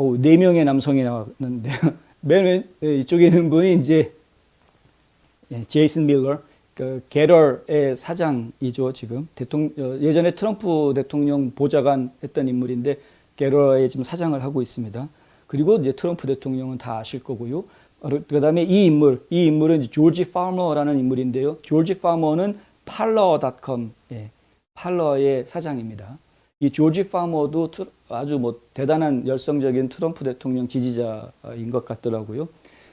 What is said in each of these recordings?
어, 네 명의 남성이 나왔는데 맨 왼- 이쪽에 있는 분이 이제 예, 제이슨 밀러, 그 게럴의 사장이죠 지금 대통령 어, 예전에 트럼프 대통령 보좌관 했던 인물인데 게럴의 지금 사장을 하고 있습니다. 그리고 이제 트럼프 대통령은 다 아실 거고요. 그 다음에 이 인물, 이 인물은 조지 파머라는 인물인데요. 조지 파머는 팔러.com, 예, 팔러의 사장입니다. 이 조지 파머도 트- 아주 뭐 대단한 열성적인 트럼프 대통령 지지자인 것 같더라고요.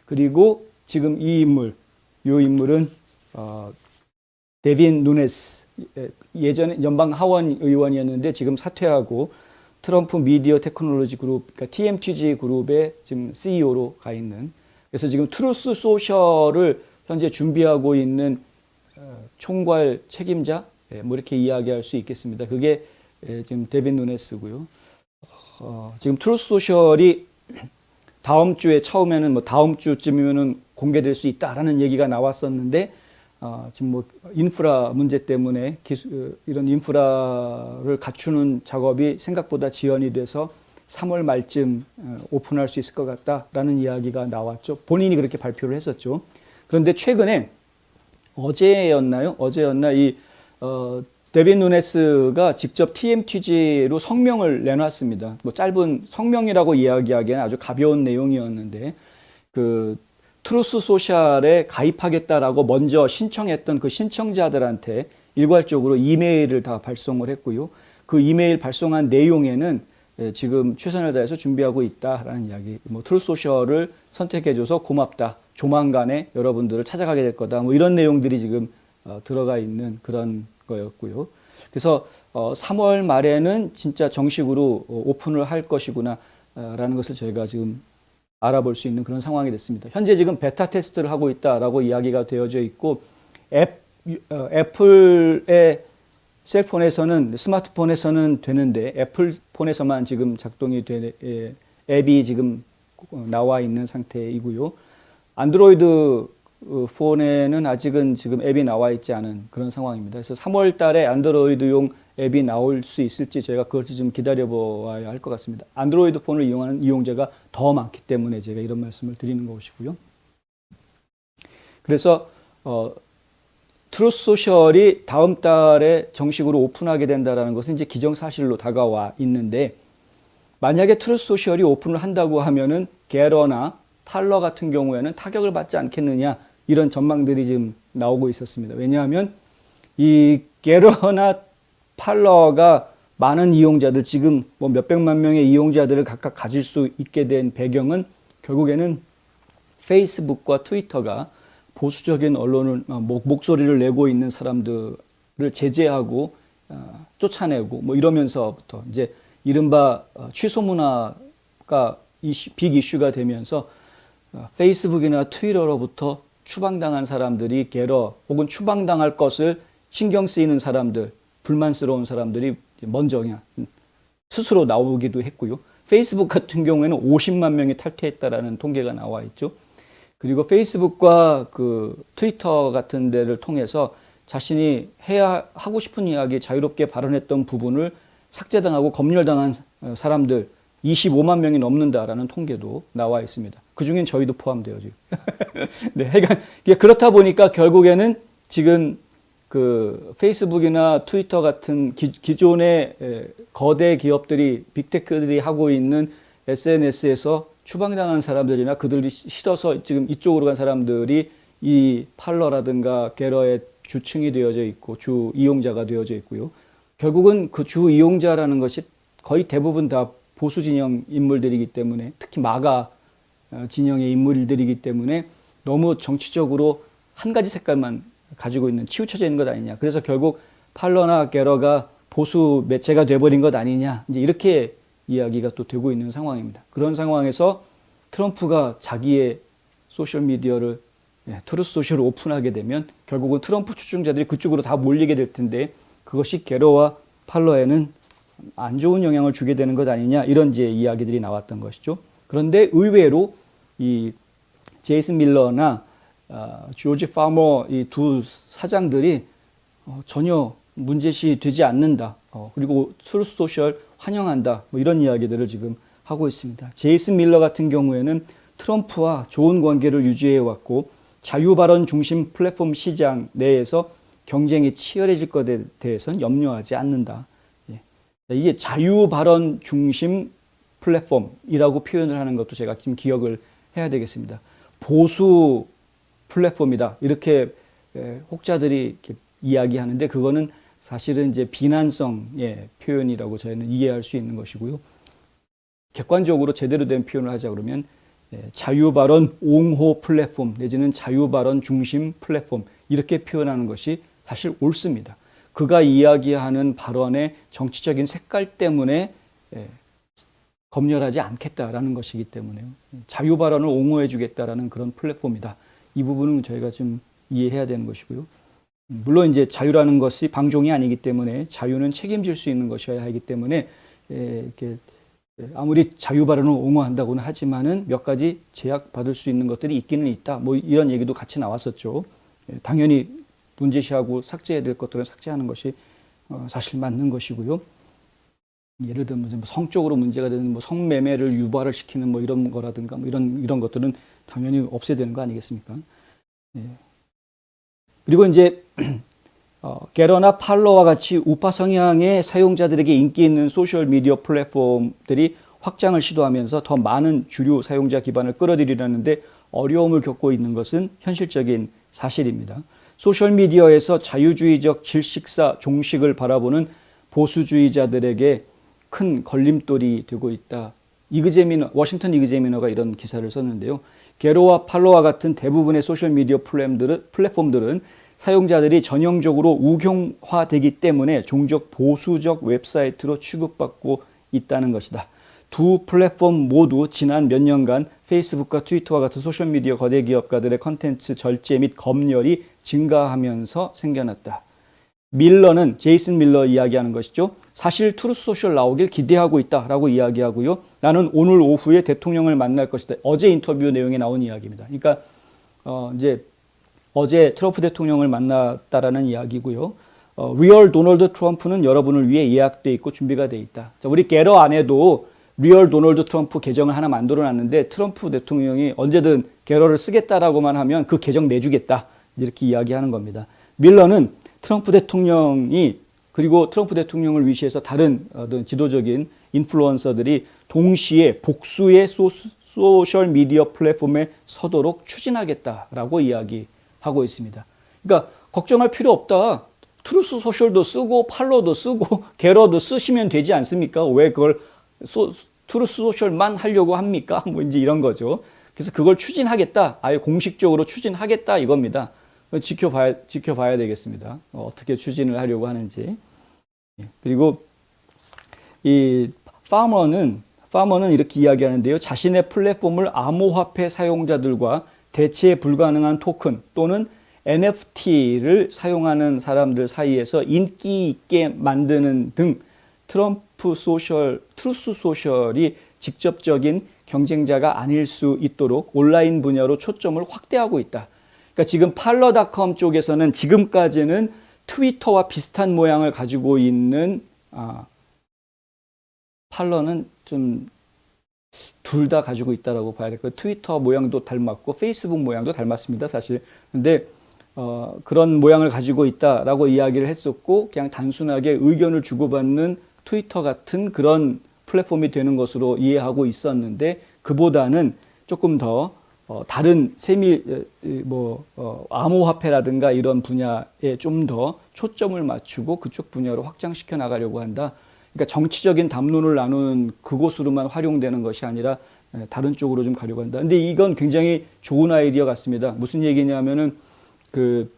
그리고 지금 이 인물, 이 인물은 어, 데빈 누네스 예, 예전에 연방 하원 의원이었는데 지금 사퇴하고 트럼프 미디어 테크놀로지 그룹, 그러니까 TMTG 그룹의 지금 CEO로 가 있는 그래서 지금 트루스 소셜을 현재 준비하고 있는 어, 총괄 책임자, 예, 뭐 이렇게 이야기할 수 있겠습니다. 그게 예, 지금 데빈 누네스고요. 어, 지금 트루스 소셜이 다음 주에 처음에는 뭐 다음 주쯤이면은 공개될 수 있다라는 얘기가 나왔었는데 어, 지금 뭐 인프라 문제 때문에 기수, 어, 이런 인프라를 갖추는 작업이 생각보다 지연이 돼서 3월 말쯤 어, 오픈할 수 있을 것 같다라는 이야기가 나왔죠. 본인이 그렇게 발표를 했었죠. 그런데 최근에 어제였나요? 어제였나 이 어, 데빈 누네스가 직접 TMTG로 성명을 내놨습니다. 뭐 짧은 성명이라고 이야기하기에는 아주 가벼운 내용이었는데 그 트루스 소셜에 가입하겠다라고 먼저 신청했던 그 신청자들한테 일괄적으로 이메일을 다 발송을 했고요. 그 이메일 발송한 내용에는 예, 지금 최선을 다해서 준비하고 있다라는 이야기. 뭐 트루스 소셜을 선택해줘서 고맙다. 조만간에 여러분들을 찾아가게 될 거다. 뭐 이런 내용들이 지금 어, 들어가 있는 그런 거였고요. 그래서 어, 3월 말에는 진짜 정식으로 어, 오픈을 할 것이구나 어, 라는 것을 저희가 지금 알아볼 수 있는 그런 상황이 됐습니다. 현재 지금 베타 테스트를 하고 있다라고 이야기가 되어져 있고 앱, 어, 애플의 셀폰에서는 스마트폰에서는 되는데 애플 폰에서만 지금 작동이 되 예, 앱이 지금 어, 나와 있는 상태이고요. 안드로이드 어, 폰에는 아직은 지금 앱이 나와 있지 않은 그런 상황입니다. 그래서 3월 달에 안드로이드용 앱이 나올 수 있을지 저희가 그걸 좀 기다려 보아야 할 것 같습니다. 안드로이드 폰을 이용하는 이용자가 더 많기 때문에 제가 이런 말씀을 드리는 것이고요. 그래서 어, 트루스 소셜이 다음 달에 정식으로 오픈하게 된다라는 것은 이제 기정사실로 다가와 있는데 만약에 트루스 소셜이 오픈을 한다고 하면은 게러나 팔러 같은 경우에는 타격을 받지 않겠느냐 이런 전망들이 지금 나오고 있었습니다. 왜냐하면 이 게러나 팔러가 많은 이용자들 지금 뭐 몇백만 명의 이용자들을 각각 가질 수 있게 된 배경은 결국에는 페이스북과 트위터가 보수적인 언론을 어, 목, 목소리를 내고 있는 사람들을 제재하고 어, 쫓아내고 뭐 이러면서부터 이제 이른바 어, 취소 문화가 빅 이슈가 되면서 어, 페이스북이나 트위터로부터 추방당한 사람들이 게러 혹은 추방당할 것을 신경 쓰이는 사람들 불만스러운 사람들이 먼저 그냥 스스로 나오기도 했고요. 페이스북 같은 경우에는 50만 명이 탈퇴했다라는 통계가 나와 있죠. 그리고 페이스북과 그 트위터 같은 데를 통해서 자신이 해야 하고 싶은 이야기 자유롭게 발언했던 부분을 삭제당하고 검열당한 사람들 25만 명이 넘는다라는 통계도 나와 있습니다. 그 중엔 저희도 포함되어죠. 네, 그러니까 그렇다 보니까 결국에는 지금 그 페이스북이나 트위터 같은 기, 기존의 에, 거대 기업들이 빅테크들이 하고 있는 SNS에서 추방당한 사람들이나 그들이 싫어서 지금 이쪽으로 간 사람들이 이 팔러라든가 게러의 주층이 되어져 있고 주 이용자가 되어져 있고요. 결국은 그 주 이용자라는 것이 거의 대부분 다 보수 진영 인물들이기 때문에 특히 마가 어, 진영의 인물들이기 때문에 너무 정치적으로 한 가지 색깔만 가지고 있는 치우쳐져 있는 것 아니냐. 그래서 결국 팔러나 게러가 보수 매체가 돼버린 것 아니냐. 이제 이렇게 이야기가 또 되고 있는 상황입니다. 그런 상황에서 트럼프가 자기의 소셜 미디어를 예, 트루스 소셜을 오픈하게 되면 결국은 트럼프 추종자들이 그쪽으로 다 몰리게 될 텐데 그것이 게러와 팔러에는 안 좋은 영향을 주게 되는 것 아니냐 이런 이제 이야기들이 나왔던 것이죠. 그런데 의외로 이 제이슨 밀러나 어, 조지 파머 이 두 사장들이 어, 전혀 문제시 되지 않는다. 어, 그리고 트루스 소셜 환영한다. 뭐 이런 이야기들을 지금 하고 있습니다. 제이슨 밀러 같은 경우에는 트럼프와 좋은 관계를 유지해 왔고 자유 발언 중심 플랫폼 시장 내에서 경쟁이 치열해질 것에 대해서는 염려하지 않는다. 예. 이게 자유 발언 중심 플랫폼이라고 표현을 하는 것도 제가 지금 기억을 해야 되겠습니다. 보수 플랫폼이다. 이렇게 에, 혹자들이 이야기하는데 그거는 사실은 이제 비난성의 표현이라고 저희는 이해할 수 있는 것이고요. 객관적으로 제대로 된 표현을 하자 그러면 예, 자유 발언 옹호 플랫폼 내지는 자유 발언 중심 플랫폼 이렇게 표현하는 것이 사실 옳습니다. 그가 이야기하는 발언의 정치적인 색깔 때문에 예, 검열하지 않겠다라는 것이기 때문에요. 자유 발언을 옹호해 주겠다라는 그런 플랫폼이다. 이 부분은 저희가 좀 이해해야 되는 것이고요. 물론 이제 자유라는 것이 방종이 아니기 때문에 자유는 책임질 수 있는 것이어야 하기 때문에 예, 이렇게 아무리 자유 발언을 옹호한다고는 하지만은 몇 가지 제약 받을 수 있는 것들이 있기는 있다. 뭐 이런 얘기도 같이 나왔었죠. 예, 당연히 문제시하고 삭제해야 될 것들은 삭제하는 것이 어, 사실 맞는 것이고요. 예를 들면 뭐 성적으로 문제가 되는 뭐 성매매를 유발을 시키는 뭐 이런 거라든가 뭐 이런 이런 것들은 당연히 없애야 되는 거 아니겠습니까? 예. 그리고 이제 어, 게러나 팔로와 같이 우파 성향의 사용자들에게 인기 있는 소셜 미디어 플랫폼들이 확장을 시도하면서 더 많은 주류 사용자 기반을 끌어들이려는데 어려움을 겪고 있는 것은 현실적인 사실입니다. 소셜 미디어에서 자유주의적 질식사 종식을 바라보는 보수주의자들에게 큰 걸림돌이 되고 있다. 이그제미너, 워싱턴 이그제미너가 이런 기사를 썼는데요. 게로와 팔로와 같은 대부분의 소셜 미디어 플랫폼들은, 플랫폼들은 사용자들이 전형적으로 우경화되기 때문에 종족 보수적 웹사이트로 취급받고 있다는 것이다. 두 플랫폼 모두 지난 몇 년간 페이스북과 트위터와 같은 소셜미디어 거대 기업가들의 컨텐츠 절제 및 검열이 증가하면서 생겨났다. 밀러는 제이슨 밀러 이야기하는 것이죠. 사실 트루스 소셜 나오길 기대하고 있다라고 이야기하고요. 나는 오늘 오후에 대통령을 만날 것이다. 어제 인터뷰 내용에 나온 이야기입니다. 그러니까 어 이제 어제 트럼프 대통령을 만났다라는 이야기고요. 어, 리얼 도널드 트럼프는 여러분을 위해 예약돼 있고 준비가 돼 있다. 자, 우리 게러 안에도 리얼 도널드 트럼프 계정을 하나 만들어 놨는데 트럼프 대통령이 언제든 게러를 쓰겠다라고만 하면 그 계정 내주겠다. 이렇게 이야기하는 겁니다. 밀러는 트럼프 대통령이 그리고 트럼프 대통령을 위시해서 다른 어떤 지도적인 인플루언서들이 동시에 복수의 소, 소셜 미디어 플랫폼에 서도록 추진하겠다라고 이야기하고 있습니다. 그러니까 걱정할 필요 없다. 트루스 소셜도 쓰고 팔로도 쓰고 게러도 쓰시면 되지 않습니까? 왜 그걸 소, 트루스 소셜만 하려고 합니까? 뭐 이제 이런 거죠. 그래서 그걸 추진하겠다. 아예 공식적으로 추진하겠다 이겁니다. 지켜봐야, 지켜봐야 되겠습니다. 어떻게 추진을 하려고 하는지. 예, 그리고 이 파머는, 파머는 이렇게 이야기하는데요. 자신의 플랫폼을 암호화폐 사용자들과 대체 불가능한 토큰 또는 NFT를 사용하는 사람들 사이에서 인기 있게 만드는 등 트럼프 소셜, 트루스 소셜이 직접적인 경쟁자가 아닐 수 있도록 온라인 분야로 초점을 확대하고 있다. 그러니까 지금 팔러닷컴 쪽에서는 지금까지는 트위터와 비슷한 모양을 가지고 있는 아, 팔러는 좀 둘 다 가지고 있다라고 봐야 될 거예요. 트위터 모양도 닮았고 페이스북 모양도 닮았습니다, 사실. 근데 어, 그런 모양을 가지고 있다라고 이야기를 했었고 그냥 단순하게 의견을 주고받는 트위터 같은 그런 플랫폼이 되는 것으로 이해하고 있었는데 그보다는 조금 더 어, 다른 세밀 뭐 어, 암호화폐라든가 이런 분야에 좀 더 초점을 맞추고 그쪽 분야로 확장시켜 나가려고 한다. 그러니까 정치적인 담론을 나누는 그곳으로만 활용되는 것이 아니라 에, 다른 쪽으로 좀 가려고 한다. 근데 이건 굉장히 좋은 아이디어 같습니다. 무슨 얘기냐면은 그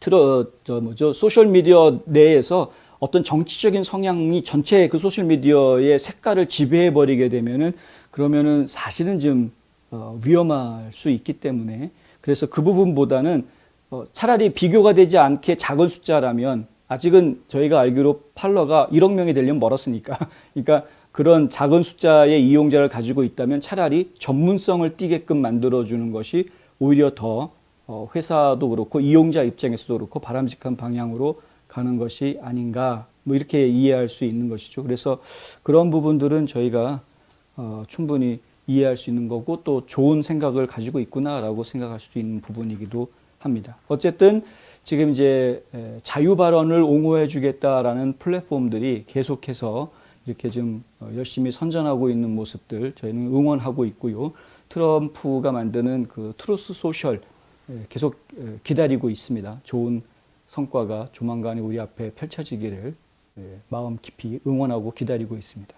트러 저 뭐죠 소셜 미디어 내에서 어떤 정치적인 성향이 전체 그 소셜 미디어의 색깔을 지배해 버리게 되면은 그러면은 사실은 좀 어, 위험할 수 있기 때문에 그래서 그 부분보다는 어, 차라리 비교가 되지 않게 작은 숫자라면 아직은 저희가 알기로 팔러가 1억 명이 되려면 멀었으니까. 그러니까 그런 작은 숫자의 이용자를 가지고 있다면 차라리 전문성을 띠게끔 만들어주는 것이 오히려 더 어, 회사도 그렇고 이용자 입장에서도 그렇고 바람직한 방향으로 가는 것이 아닌가 뭐 이렇게 이해할 수 있는 것이죠. 그래서 그런 부분들은 저희가 어, 충분히 이해할 수 있는 거고 또 좋은 생각을 가지고 있구나라고 생각할 수도 있는 부분이기도 합니다. 어쨌든 지금 이제 에, 자유 발언을 옹호해 주겠다라는 플랫폼들이 계속해서 이렇게 좀 어, 열심히 선전하고 있는 모습들 저희는 응원하고 있고요. 트럼프가 만드는 그 트루스 소셜 에, 계속 에, 기다리고 있습니다. 좋은 성과가 조만간에 우리 앞에 펼쳐지기를 에, 마음 깊이 응원하고 기다리고 있습니다.